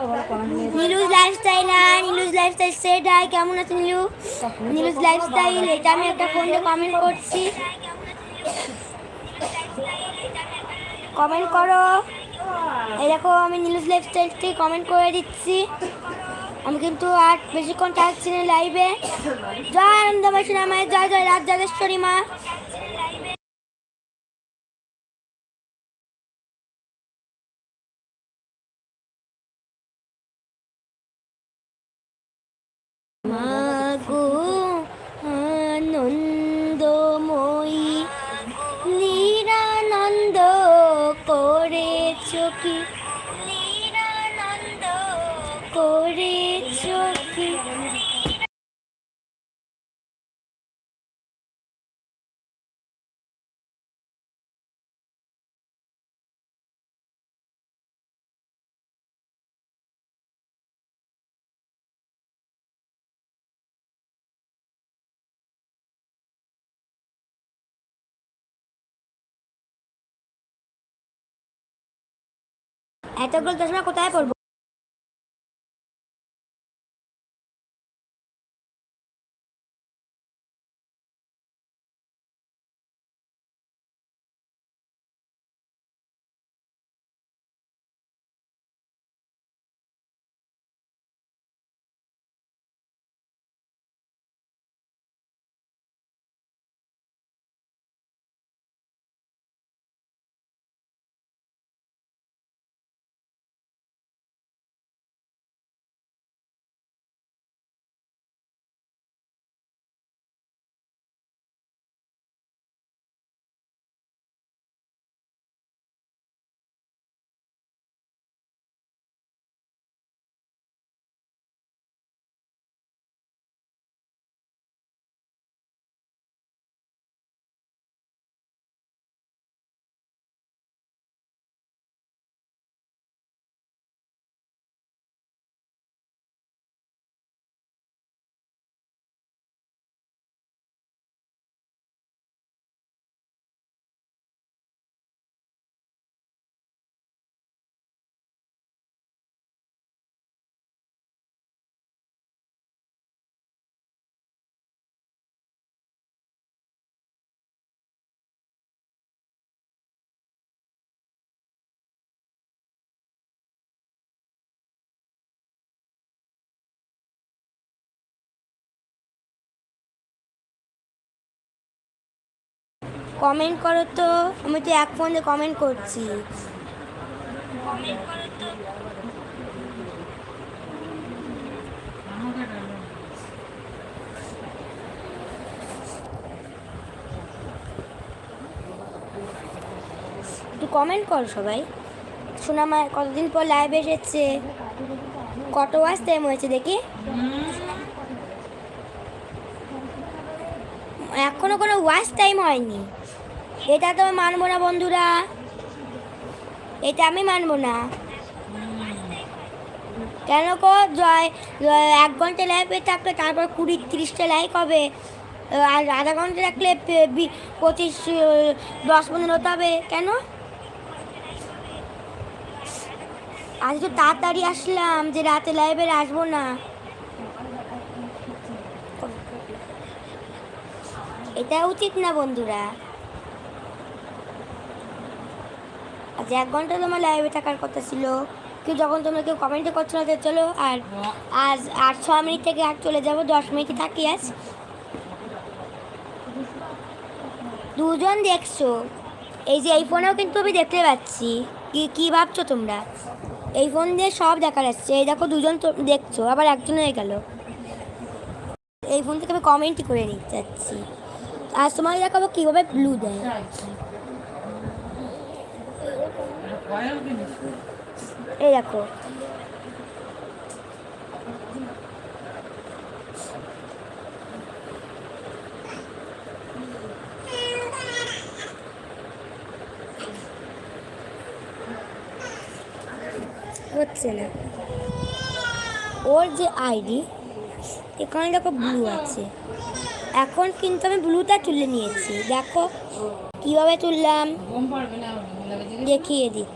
নীলুজ lifestyle না নীলুজ lifestyle set hi কেমন আছে নীলু? নীলুজ লাইফস্টাইল এটা আমি একটা ফোনে কমেন্ট করছি। কমেন্ট করো। এই দেখো, আমি নীলুজ লাইফস্টাইল থেকে কমেন্ট করে দিচ্ছি। আমি কিন্তু আর বেশিক্ষণ থাকছি না লাইভে জয় আনন্দবাসী নামায় জয় জয় রাজ রাজেশ্বরী মা। এতগুলো চশমা কোথায় পড়ব? কমেন্ট করো তো। আমি তো এক ফোন দিয়ে কমেন্ট করছি। একটু কমেন্ট করো সবাই। সোনামা কতদিন পর লাইভ এসেছে? কত ওয়াজ টাইম হয়েছে দেখি? এখনও কোনো ওয়াচ টাইম হয়নি। এটা তো মানবো না, বন্ধুরা। এটা আমি মানবো না। কেন কো? জয় এক ঘণ্টা লাইভে থাকলে তারপর কুড়ি, তিরিশটা লাইক হবে। আর আধা ঘণ্টা থাকলে পঁচিশ দশ, পনেরো হতে হবে। কেন? আজ তো তাড়াতাড়ি আসলাম যে রাতে লাইভে আসব না। এটা উচিত না, বন্ধুরা। আজ এক ঘণ্টা তোমার লাইভে থাকার কথা ছিল। কেউ যখন তোমরা কেউ কমেন্টে করছ না চলো, আর আজ আট, ছ মিনিট থেকে আর চলে যাব, দশ মিনিট থাকি আজ। দুজন দেখছ? এই যে এই ফোনেও কিন্তু আমি দেখতে পাচ্ছি। কি কি ভাবছ তোমরা? এই ফোন দিয়ে সব দেখা যাচ্ছে এই দেখো, দুজন তো দেখছ, আবার একজন হয়ে গেল। এই ফোন থেকে আমি কমেন্টই করে নিতে চাচ্ছি। আজ তোমাকে দেখাবো কীভাবে ব্লু দেয়। এই দেখো। হচ্ছে না। ওর যে আইডি এখানে দেখো ব্লু আছে। এখন কিন্তু আমি ব্লুটা তুলে নিয়েছি। দেখো, কীভাবে তুললাম? দেখিয়ে দিই।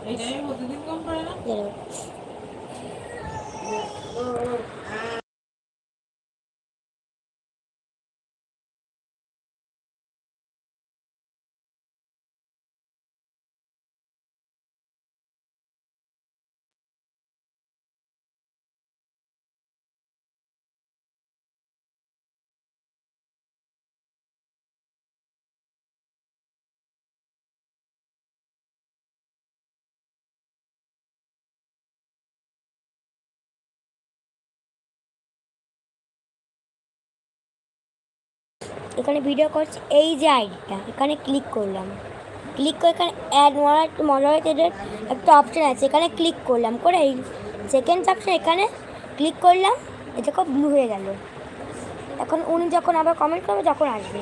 এখানে ভিডিও করছি, এই যে আইডিটা, এখানে ক্লিক করলাম। ক্লিক করে এখানে অ্যাড মডারেটেডের একটা অপশান আছে, এখানে ক্লিক করলাম, করে এই সেকেন্ড অপশান এখানে ক্লিক করলাম এটা খুব ব্লু হয়ে গেল। এখন উনি যখন আবার কমেন্ট করবে যখন আসবে।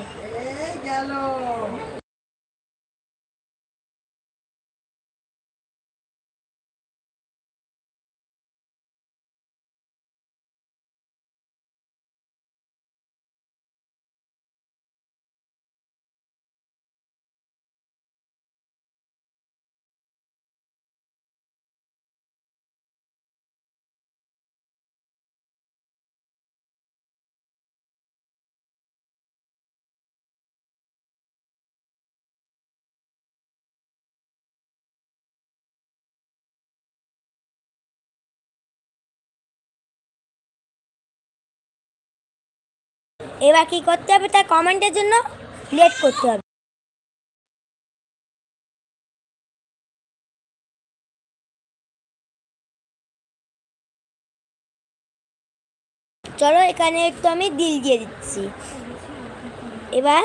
এবার কি করতে হবে? তার কমেন্টের জন্য লেট করতে হবে। চলো, এখানে একটু আমি দিল দিয়ে দিচ্ছি। এবার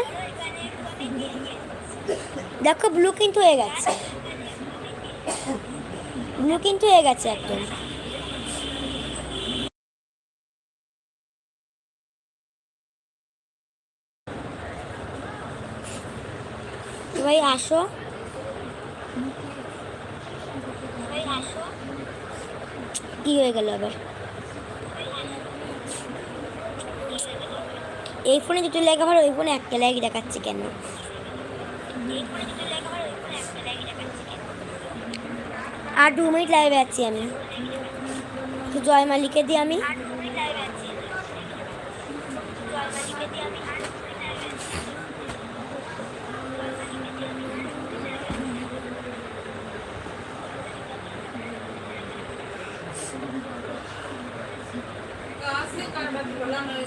দেখো ব্লু কিন্তু হয়ে গেছে। ব্লু কিন্তু হয়ে গেছে একদম। ভাই আসো। কি হয়ে গেল আবার? এই ফোনে দুটো লেখা আবার ওই ফোনে একটা লেগ দেখাচ্ছে কেন? আর দু মিনিট লাইভে আছি আমি। জয় মালিকে দিয়ে আমি। করলাম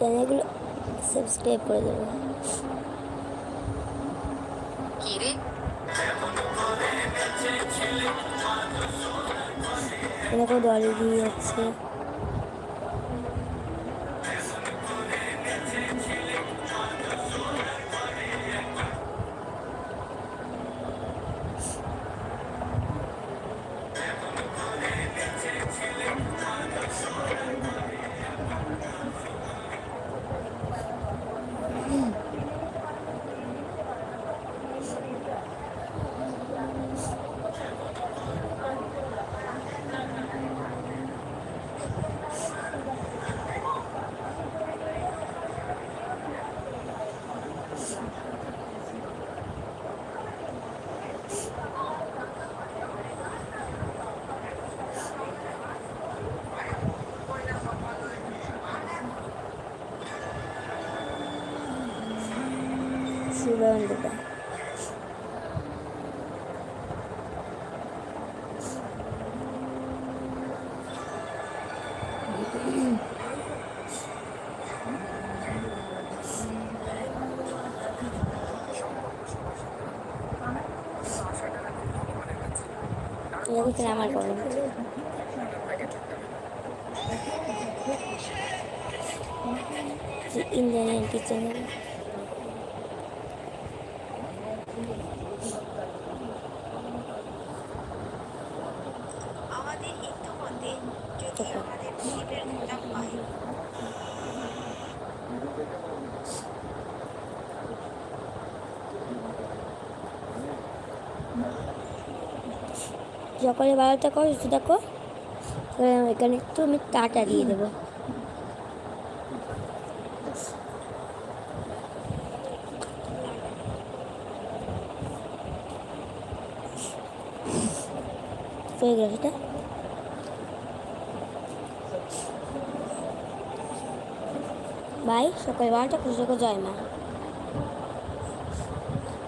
চ্যানেলগুলো সাবস্ক্রাইব করে দেবো। এরকম দলে দিয়ে যাচ্ছে। 배웠는데. 여기서 남을 거는 인제는 빛은 আমাদের হিন্দু মতে যদি। আমাদের সকালে বারোটা করো সুস্থ থাকো এখানে একটু আমি টাটা দিয়ে দেবো হয়ে গেল এটা ভাই সকালে বারোটা খুশি জয় মা